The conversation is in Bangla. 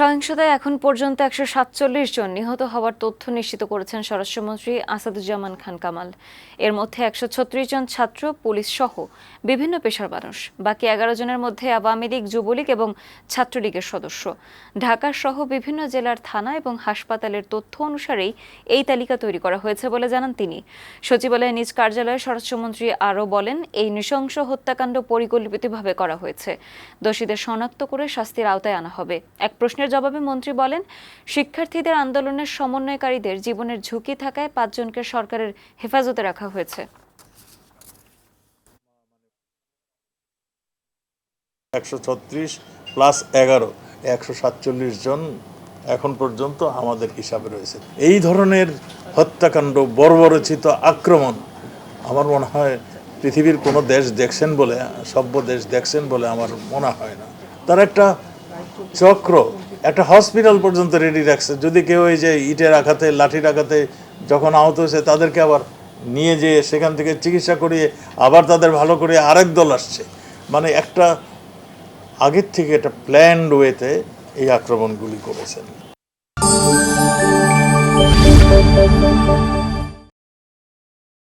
সহিংসতায় এখন পর্যন্ত একশো সাতচল্লিশ জন নিহত হওয়ার তথ্য নিশ্চিত করেছেন স্বরাষ্ট্রমন্ত্রী আসাদুজ্জামান খান কামাল। এর মধ্যে একশো ছত্রিশ জন ছাত্র, পুলিশ সহ বিভিন্ন পেশার মানুষ। বাকি এগারো জনের মধ্যে আওয়ামী লীগ, যুবলীগ এবং ছাত্রলীগের সদস্য। ঢাকা সহ বিভিন্ন জেলার থানা এবং হাসপাতালের তথ্য অনুসারেই এই তালিকা তৈরি করা হয়েছে বলে জানান তিনি। সচিবালয়ে নিজ কার্যালয়ে স্বরাষ্ট্রমন্ত্রী আরও বলেন, এই নৃশংস হত্যাকাণ্ড পরিকল্পিতভাবে করা হয়েছে। দোষীদের শনাক্ত করে শাস্তির আওতায় আনা হবে। এক প্রশ্নের জবাবে মন্ত্রী বলেন, শিক্ষার্থীদের আন্দোলনের সমন্বয়কারীদের জীবনের ঝুঁকি থাকায় পাঁচজনকে সরকারের হেফাজতে রাখা হয়েছে। একশো ছত্রিশ প্লাস এগারো, একশো সাতচল্লিশ জন এখন পর্যন্ত আমাদের হিসাবে রয়েছে। এই ধরনের হত্যাকাণ্ড, বর্বরচিত আক্রমণ আমার মনে হয় পৃথিবীর কোনো দেশ দেখছেন বলে, সভ্য দেশ দেখছেন বলে আমার মনে হয় না। তার একটা চক্র একটা হসপিটাল পর্যন্ত রেডি রাখছে। যদি কেউ এই যে ইটের আঘাতে, লাঠির আঘাতে যখন আহত হয়েছে, তাদেরকে আবার নিয়ে যেয়ে সেখান থেকে চিকিৎসা করিয়ে আবার তাদের ভালো করে আরেক দল আসছে। মানে একটা আগের থেকে একটা প্ল্যান্ড ওয়েতে এই আক্রমণগুলি করেছেন।